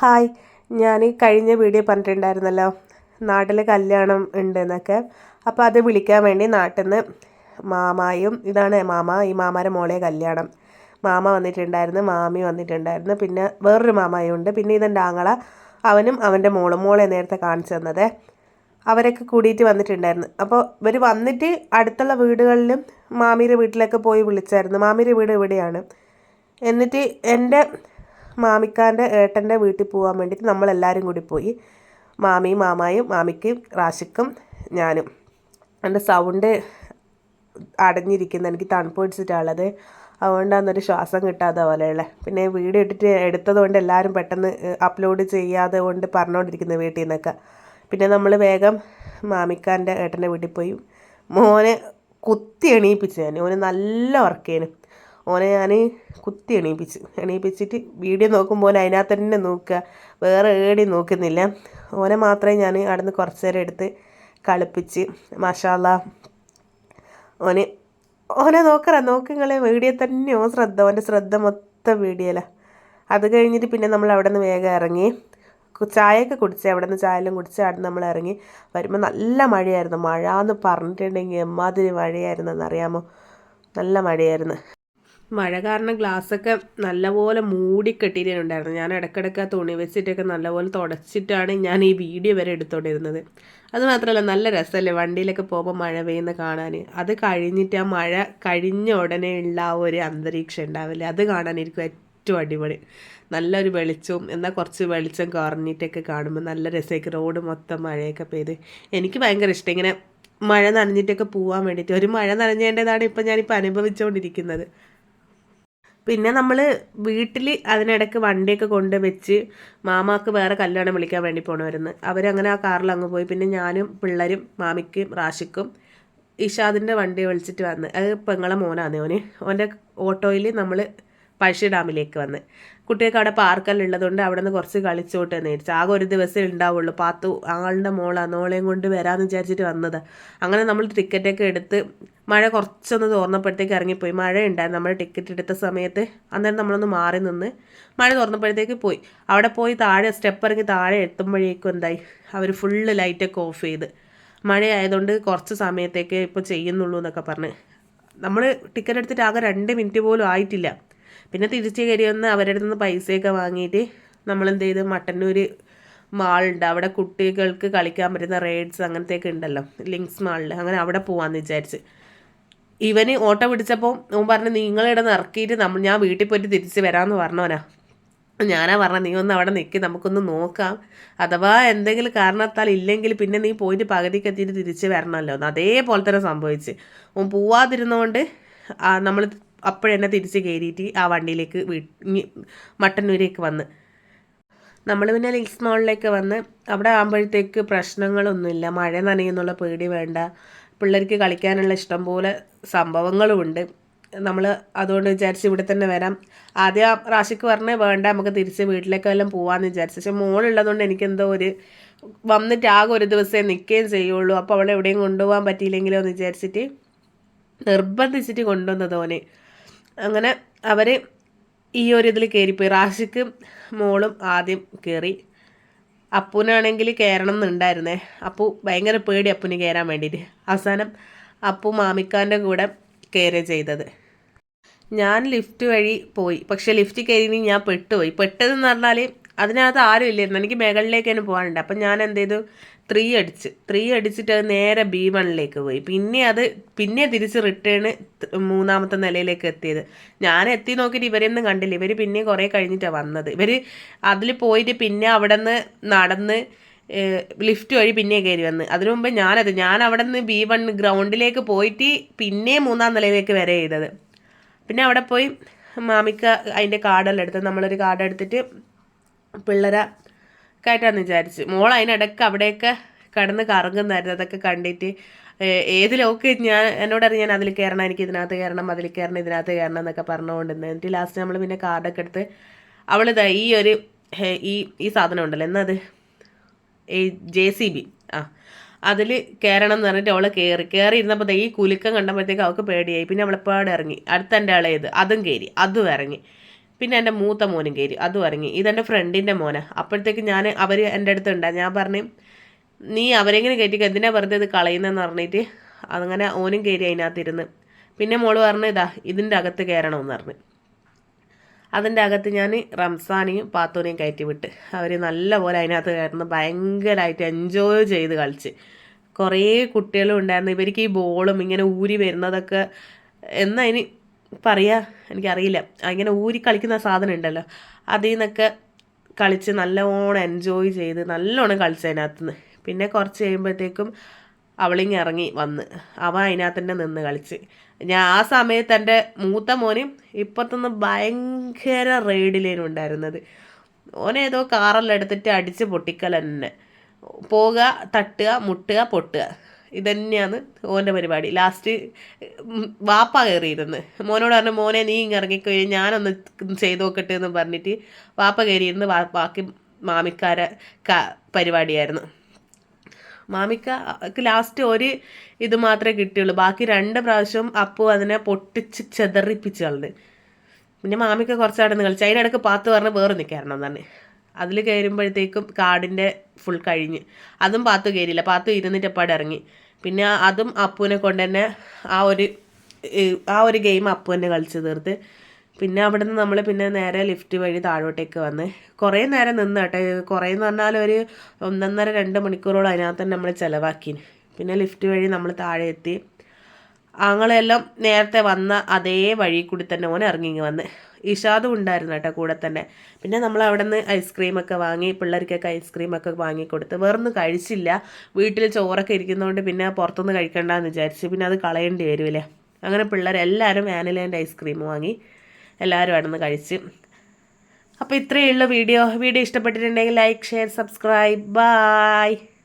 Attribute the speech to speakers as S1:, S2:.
S1: Hi. ഞാൻ കഴിഞ്ഞ video പറഞ്ഞിട്ടുണ്ടായിരുന്നല്ലോ നാട്ടിൽ കല്യാണം ഉണ്ട് എന്നൊക്കെ അപ്പോൾ അത് വിളിക്കാൻ വേണ്ടി നാട്ടിൽ നിന്ന് മാമായും ഇതാണ് മാമ ഈ മാമാരെ മോളെ കല്യാണം. മാമ വന്നിട്ടുണ്ടായിരുന്നു മാമി വന്നിട്ടുണ്ടായിരുന്നു പിന്നെ വേറൊരു മാമായും ഉണ്ട്. പിന്നെ ഇതെന്റെ ആങ്ങള അവനും അവന്റെ മോളും മോളെ നേരത്തെ കാണിച്ചു തന്നത്. അവരൊക്കെ കൂടിയിട്ട് വന്നിട്ടുണ്ടായിരുന്നു. അപ്പോൾ ഇവർ വന്നിട്ട് അടുത്തുള്ള വീടുകളിലും മാമിയുടെ വീട്ടിലൊക്കെ പോയി വിളിച്ചായിരുന്നു. മാമിയുടെ വീട് ഇവിടെയാണ്. എന്നിട്ട് എന്റെ മാമിക്കാന്റെ ഏട്ടന്റെ വീട്ടിൽ പോകാൻ വേണ്ടിയിട്ട് നമ്മളെല്ലാവരും കൂടി പോയി. മാമിയും മാമായും മാമിക്കും റാഷിക്കും ഞാനും. എന്റെ സൗണ്ട് അടഞ്ഞിരിക്കുന്നത് എനിക്ക് തണുപ്പ് പിടിച്ചിട്ടാണുള്ളത് അതുകൊണ്ടാണെന്നൊരു ശ്വാസം കിട്ടാതെ പോലെയുള്ള പിന്നെ വീഡിയോ ഇട്ടിട്ട് എടുത്തതുകൊണ്ട് എല്ലാവരും പെട്ടെന്ന് അപ്ലോഡ് ചെയ്യാതെ കൊണ്ട് പറഞ്ഞുകൊണ്ടിരിക്കുന്നത് വീട്ടിൽ നിന്നൊക്കെ. പിന്നെ നമ്മൾ വേഗം മാമിക്കാന്റെ ഏട്ടന്റെ വീട്ടിൽ പോയി. മോനെ കുത്തി എണീപ്പിച്ചു ഞാൻ. ഓന് നല്ല ഉറക്കേനു ഓനെ ഞാൻ കുത്തി എണീപ്പിച്ച്. എണീപ്പിച്ചിട്ട് വീഡിയോ നോക്കുമ്പോൾ അതിനകത്ത് തന്നെ നോക്കുക. വേറെ ഏടി നോക്കുന്നില്ല. ഓനെ മാത്രമേ ഞാൻ അവിടെ നിന്ന് കുറച്ച് നേരം എടുത്ത് കളിപ്പിച്ച് മഷാല ഓന് ഓനെ നോക്കറ നോക്കുങ്ങളെ. വീഡിയോ തന്നെ ഓൻ ശ്രദ്ധ ഓന്റെ ശ്രദ്ധ മൊത്തം വീഡിയോയിലാണ് അത് കഴിഞ്ഞിട്ട് പിന്നെ നമ്മൾ അവിടെ നിന്ന് വേഗം ഇറങ്ങി. ചായയൊക്കെ കുടിച്ച് അവിടെ നിന്ന് ചായയെല്ലാം കുടിച്ച് അവിടെ നമ്മൾ ഇറങ്ങി. വരുമ്പോൾ നല്ല മഴയായിരുന്നു. മഴ എന്ന് പറഞ്ഞിട്ടുണ്ടെങ്കിൽ എമ്മാതിരി മഴയായിരുന്നു എന്നറിയാമോ നല്ല മഴയായിരുന്നു. മഴ കാരണം ഗ്ലാസ്സൊക്കെ നല്ലപോലെ മൂടി മൂടിക്കെട്ടിയിട്ടുണ്ടായിരുന്നു. ഞാൻ ഇടയ്ക്കിടയ്ക്ക് ആ തുണി വെച്ചിട്ടൊക്കെ നല്ലപോലെ തുടച്ചിട്ടാണ് ഞാൻ ഈ വീഡിയോ വരെ എടുത്തോണ്ടിരുന്നത്. അത് മാത്രമല്ല നല്ല രസമല്ലേ വണ്ടിയിലൊക്കെ പോകുമ്പോൾ മഴ പെയ്യുന്ന കാണാൻ അത് കഴിഞ്ഞിട്ട് ആ മഴ കഴിഞ്ഞ ഉടനെ ഉള്ള ആ ഒരു അന്തരീക്ഷം ഉണ്ടാവില്ലേ? അത് കാണാനിരിക്കും ഏറ്റവും അടിപൊളി. നല്ലൊരു വെളിച്ചവും എന്നാൽ കുറച്ച് വെളിച്ചം കുറഞ്ഞിട്ടൊക്കെ കാണുമ്പോൾ നല്ല രസമായിരിക്കും. റോഡ് മൊത്തം മഴയൊക്കെ പെയ്ത്. എനിക്ക് ഭയങ്കര ഇഷ്ടം. ഇങ്ങനെ മഴ നനഞ്ഞിട്ടൊക്കെ പോകാൻ വേണ്ടിയിട്ട്. ഒരു മഴ നനഞ്ഞേണ്ടതാണ് ഇപ്പം ഞാനിപ്പോൾ അനുഭവിച്ചുകൊണ്ടിരിക്കുന്നത് പിന്നെ നമ്മൾ വീട്ടിൽ അതിനിടയ്ക്ക് വണ്ടിയൊക്കെ കൊണ്ട് വെച്ച് മാമാക്ക് വേറെ കല്യാണം വിളിക്കാൻ വേണ്ടി പോകണമായിരുന്നു അവരങ്ങനെ ആ കാറിൽ അങ്ങ് പോയി. പിന്നെ ഞാനും പിള്ളേരും മാമിക്കും റാഷിക്കും ഇഷാദിന്റെ വണ്ടി വിളിച്ചിട്ട് വന്ന്. അത് പെങ്ങളെ മോനാന്ന് ഓന്. ഓന്റെ ഓട്ടോയിൽ നമ്മൾ പഴശ്ശി ഡാമിലേക്ക് വന്ന്. കുട്ടികൾക്ക് അവിടെ പാർക്കെല്ലാം ഉള്ളതുകൊണ്ട് അവിടെ നിന്ന് കുറച്ച് കളിച്ചോട്ടെ നേരിച്ചു. ആകെ ഒരു ദിവസമേ ഉണ്ടാവുള്ളൂ. പാത്തു ആളുടെ മോളാണ് നോളെയും കൊണ്ട് വരാമെന്ന് വിചാരിച്ചിട്ട് വന്നത്. അങ്ങനെ നമ്മൾ ടിക്കറ്റൊക്കെ എടുത്ത് മഴ കുറച്ചൊന്ന് തോർന്നപ്പോഴത്തേക്ക് ഇറങ്ങിപ്പോയി. മഴ ഉണ്ടായിരുന്നു. നമ്മൾ ടിക്കറ്റ് എടുത്ത സമയത്ത് അന്നേരം നമ്മളൊന്ന് മാറി നിന്ന് മഴ തുറന്നപ്പോഴത്തേക്ക് പോയി. അവിടെ പോയി താഴെ സ്റ്റെപ്പ് ഇറങ്ങി താഴെ എത്തുമ്പോഴേക്കും എന്തായി? അവർ ഫുള്ള് ലൈറ്റൊക്കെ ഓഫ് ചെയ്ത്. മഴയായതുകൊണ്ട് കുറച്ച് സമയത്തേക്ക് ഇപ്പോൾ ചെയ്യുന്നുള്ളൂ എന്നൊക്കെ പറഞ്ഞ്. നമ്മൾ ടിക്കറ്റ് എടുത്തിട്ട് ആകെ രണ്ട് മിനിറ്റ് പോലും ആയിട്ടില്ല. പിന്നെ തിരിച്ച് കയറി വന്ന് അവരുടെ നിന്ന് പൈസയൊക്കെ വാങ്ങിയിട്ട് നമ്മൾ എന്ത് ചെയ്ത് മട്ടന്നൂർ മാളുണ്ട്. അവിടെ കുട്ടികൾക്ക് കളിക്കാൻ പറ്റുന്ന റൈഡ്സ് അങ്ങനത്തെയൊക്കെ ഉണ്ടല്ലോ. ലിങ്ക്സ് മാളിൽ അങ്ങനെ അവിടെ പോവാന്ന് വിചാരിച്ച്. ഇവന് ഓട്ടോ പിടിച്ചപ്പോൾ ഓൻ പറഞ്ഞു നിങ്ങളിവിടെ നിന്ന് ഇറക്കിയിട്ട് നമ്മൾ ഞാൻ വീട്ടിൽ പോയിട്ട് തിരിച്ച് വരാമെന്ന് പറഞ്ഞവനാ ഞാനാ പറഞ്ഞ നീ ഒന്ന് അവിടെ നിൽക്കി നമുക്കൊന്ന് നോക്കാം. അഥവാ എന്തെങ്കിലും കാരണത്താൽ ഇല്ലെങ്കിൽ പിന്നെ നീ പോയിട്ട് പകുതിക്ക് എത്തിയിട്ട് തിരിച്ച് വരണമല്ലോ അതേപോലെ തന്നെ സംഭവിച്ച്. ഓൻ പോവാതിരുന്നതുകൊണ്ട് നമ്മൾ അപ്പോഴെന്നെ തിരിച്ച് കയറിയിട്ട് ആ വണ്ടിയിലേക്ക് വീട്ടി മട്ടന്നൂരേക്ക് വന്ന്. നമ്മൾ പിന്നെ ലിക്സ് മോളിലേക്ക് വന്ന് അവിടെ ആകുമ്പോഴത്തേക്ക് പ്രശ്നങ്ങളൊന്നുമില്ല. മഴ നനയുന്നുള്ള പേടി വേണ്ട. പിള്ളേർക്ക് കളിക്കാനുള്ള ഇഷ്ടം പോലെ സംഭവങ്ങളുമുണ്ട്. നമ്മൾ അതുകൊണ്ട് വിചാരിച്ച് ഇവിടെ തന്നെ വരാം. ആദ്യം റാഷിക്ക് പറഞ്ഞേ വേണ്ട നമുക്ക് തിരിച്ച് വീട്ടിലേക്ക് വല്ലതും പോകാമെന്ന് വിചാരിച്ചു. പക്ഷെ മോളുള്ളതുകൊണ്ട് എനിക്കെന്തോ ഒരു വന്നിട്ട് ആകെ ഒരു ദിവസമേ നിൽക്കുകയും ചെയ്യുള്ളൂ. അപ്പോൾ അവളെ എവിടെയും കൊണ്ടുപോകാൻ പറ്റിയില്ലെങ്കിലോ എന്ന് വിചാരിച്ചിട്ട് നിർബന്ധിച്ചിട്ട് കൊണ്ടുവന്നത് ഓനെ. അങ്ങനെ അവർ ഈ ഒരു ഇതിൽ കയറിപ്പോയി റാഷിക്ക് മോളും ആദ്യം കയറി അപ്പൂനാണെങ്കിൽ കയറണം എന്നുണ്ടായിരുന്നേ. അപ്പു ഭയങ്കര പേടി അപ്പുന് കയറാൻ വേണ്ടിയിട്ട്. അവസാനം അപ്പു മാമിക്കാന്റെ കൂടെ കയറുക ചെയ്തത്. ഞാൻ ലിഫ്റ്റ് വഴി പോയി. പക്ഷെ ലിഫ്റ്റ് കയറി ഞാൻ പെട്ടുപോയി. പെട്ടതെന്ന് പറഞ്ഞാൽ അതിനകത്ത് ആരും ഇല്ലായിരുന്നു. എനിക്ക് മുകളിലേക്ക് തന്നെ പോകാനുണ്ട്. അപ്പം ഞാൻ എന്ത് ചെയ്തു? ത്രീ അടിച്ച്. ത്രീ അടിച്ചിട്ട് അത് നേരെ ബി വണ്ണിലേക്ക് പോയി. പിന്നെ അത് പിന്നെ തിരിച്ച് റിട്ടേൺ മൂന്നാമത്തെ നിലയിലേക്ക് എത്തിയത്. ഞാൻ എത്തി നോക്കിയിട്ട് ഇവരെയൊന്നും കണ്ടില്ല. ഇവർ പിന്നെ കുറേ കഴിഞ്ഞിട്ടാണ് വന്നത്. ഇവർ അതിൽ പോയിട്ട് പിന്നെ അവിടെ നിന്ന് നടന്ന് ലിഫ്റ്റ് വഴി പിന്നെ കയറി വന്ന്. അതിനു മുമ്പ് ഞാനത് ഞാൻ അവിടെ നിന്ന് ബി വൺ ഗ്രൗണ്ടിലേക്ക് പോയിട്ട് പിന്നെ മൂന്നാം നിലയിലേക്ക് വരെ ചെയ്തത്. പിന്നെ അവിടെ പോയി മാമിക്ക അതിന്റെ കാർഡെല്ലാം എടുത്ത് നമ്മളൊരു കാർഡ് എടുത്തിട്ട് പിള്ളേരെ കയറ്റാമെന്ന് വിചാരിച്ചു. മോൾ അതിനിടയ്ക്ക് അവിടെയൊക്കെ കടന്ന് കറങ്ങുന്നായിരുന്നു. അതൊക്കെ കണ്ടിട്ട് ഏതിലൊക്കെ ഞാൻ എന്നോടറിയാം ഞാൻ അതിൽ കയറണം എനിക്ക് ഇതിനകത്ത് കയറണം അതിൽ കയറണം ഇതിനകത്ത് കയറണം എന്നൊക്കെ പറഞ്ഞുകൊണ്ടിരുന്നത്. എന്നിട്ട് ലാസ്റ്റ് നമ്മൾ പിന്നെ കാർഡൊക്കെ എടുത്ത് അവളിതാ ഈ ഒരു ഈ ഈ സാധനം ഉണ്ടല്ലോ എന്നത് ഈ ജെ സി ബി ആ അതിൽ കയറണം എന്ന് പറഞ്ഞിട്ട് അവളെ കയറി കയറി ഇരുന്നപ്പോൾ ഈ കുലുക്കം കണ്ടപ്പോഴത്തേക്ക് അവൾക്ക് പേടിയായി. പിന്നെ അവളെപ്പാട് ഇറങ്ങി. അടുത്ത ആളേത്. അതും കയറി അതും ഇറങ്ങി. പിന്നെ എന്റെ മൂത്ത മോനും കയറി. അതും ഇറങ്ങി. ഇതെന്റെ ഫ്രണ്ടിന്റെ മോനെ. അപ്പോഴത്തേക്ക് ഞാൻ അവർ എന്റെ അടുത്ത് ഞാൻ പറഞ്ഞു നീ അവരെങ്ങനെ കയറ്റി എന്തിനാ വെറുതെ ഇത് കളയുന്നതെന്ന് പറഞ്ഞിട്ട്? അങ്ങനെ ഓനും കയറി അതിനകത്തിരുന്ന്. പിന്നെ മോൾ പറഞ്ഞു ഇതാ ഇതിന്റെ അകത്ത് കയറണമെന്ന് പറഞ്ഞു. അതിന്റെ അകത്ത് ഞാൻ റംസാനെയും പാത്തോനെയും കയറ്റി വിട്ട്. അവർ നല്ലപോലെ അതിനകത്ത് കയറുന്ന. ഭയങ്കരമായിട്ട് എൻജോയ് ചെയ്ത് കളിച്ച്. കുറേ കുട്ടികളും ഉണ്ടായിരുന്നു. ഇവർക്ക് ഈ ബോളും ഇങ്ങനെ ഊരി വരുന്നതൊക്കെ എന്നാ ഇനി പറയാ എനിക്കറിയില്ല. ഇങ്ങനെ ഊരി കളിക്കുന്ന സാധനം ഉണ്ടല്ലോ. അതിൽ നിന്നൊക്കെ കളിച്ച് നല്ലോണം എൻജോയ് ചെയ്ത് നല്ലോണം കളിച്ചതിനകത്തുനിന്ന് പിന്നെ കുറച്ച് കഴിയുമ്പോഴത്തേക്കും അവളിങ്ങ് ഇറങ്ങി വന്ന്. അവൻ അതിനകത്ത് തന്നെ നിന്ന് കളിച്ച്. ഞാൻ ആ സമയത്ത് എന്റെ മൂത്ത മോനും ഇപ്പത്തുനിന്ന് ഭയങ്കര റെയ്ഡിലേനും ഉണ്ടായിരുന്നത്. ഓനേതോ കാറെല്ലാം എടുത്തിട്ട് അടിച്ച് പൊട്ടിക്കൽ തന്നെ തട്ടുക മുട്ടുക പൊട്ടുക. ഇതന്നെയാണ് ഓന്റെ പരിപാടി. ലാസ്റ്റ് വാപ്പ കയറിയിരുന്ന് മോനോട് പറഞ്ഞു മോനെ നീ ഇങ്ങ് ഇറങ്ങിക്കോ ഞാനൊന്ന് ചെയ്തു നോക്കട്ടെ എന്ന് പറഞ്ഞിട്ട് വാപ്പ കയറിയിരുന്ന് ബാക്കി മാമിക്കാരെ പരിപാടിയായിരുന്നു. മാമിക്കക്ക് ലാസ്റ്റ് ഒരു ഇത് മാത്രമേ കിട്ടിയുള്ളൂ. ബാക്കി രണ്ട് പ്രാവശ്യം അപ്പു അതിനെ പൊട്ടിച്ച് ചെതറിപ്പിച്ചു കളഞ്ഞ്. പിന്നെ മാമിക്ക കുറച്ചാണ് കളിച്ച്. അതിനിടക്ക് പാത്ത് പറഞ്ഞ് വേറെ നിൽക്കാരണം തന്നെ അതിൽ കയറുമ്പോഴത്തേക്കും കാടിന്റെ ഫുൾ കഴിഞ്ഞ്. അതും പാത്തു കയറിയില്ല പാത്തു ഇരുന്നിട്ട് എപ്പാട് ഇറങ്ങി. പിന്നെ അതും അപ്പുവിനെ കൊണ്ട് തന്നെ ആ ഒരു ആ ഒരു ഗെയിം അപ്പു തന്നെ കളിച്ച് തീർത്ത്. പിന്നെ അവിടെ നിന്ന് നമ്മൾ പിന്നെ നേരെ ലിഫ്റ്റ് വഴി താഴോട്ടേക്ക് വന്ന്. കുറേ നേരം നിന്ന് കേട്ടോ. കുറേ എന്ന് പറഞ്ഞാൽ ഒരു ഒന്നൊന്നര രണ്ട് മണിക്കൂറോളം അതിനകത്ത് തന്നെ നമ്മൾ ചിലവാക്കി. പിന്നെ ലിഫ്റ്റ് വഴി നമ്മൾ താഴെ എത്തി. ആങ്ങളെല്ലാം നേരത്തെ വന്ന അതേ വഴി കൂടി തന്നെ ഓൻ ഇറങ്ങി വന്ന്. ഇഷാദും ഉണ്ടായിരുന്നു കേട്ടോ കൂടെ തന്നെ. പിന്നെ നമ്മൾ അവിടെ നിന്ന് ഐസ്ക്രീമൊക്കെ വാങ്ങി പിള്ളേർക്കൊക്കെ ഐസ്ക്രീമൊക്കെ വാങ്ങി കൊടുത്ത്. വേറൊന്നും കഴിച്ചില്ല. വീട്ടിൽ ചോറൊക്കെ ഇരിക്കുന്നതുകൊണ്ട് പിന്നെ പുറത്തുനിന്ന് കഴിക്കണ്ടെന്ന് വിചാരിച്ച്. പിന്നെ അത് കളയേണ്ടി വരുമല്ലേ അങ്ങനെ പിള്ളേരെല്ലാവരും വാനിലേന്റെ ഐസ്ക്രീം വാങ്ങി എല്ലാവരും അവിടെ നിന്ന് കഴിച്ച്. അപ്പോൾ ഇത്രയേ ഉള്ളൂ വീഡിയോ. വീഡിയോ ഇഷ്ടപ്പെട്ടിട്ടുണ്ടെങ്കിൽ ലൈക്ക് ഷെയർ സബ്സ്ക്രൈബ് ബായ്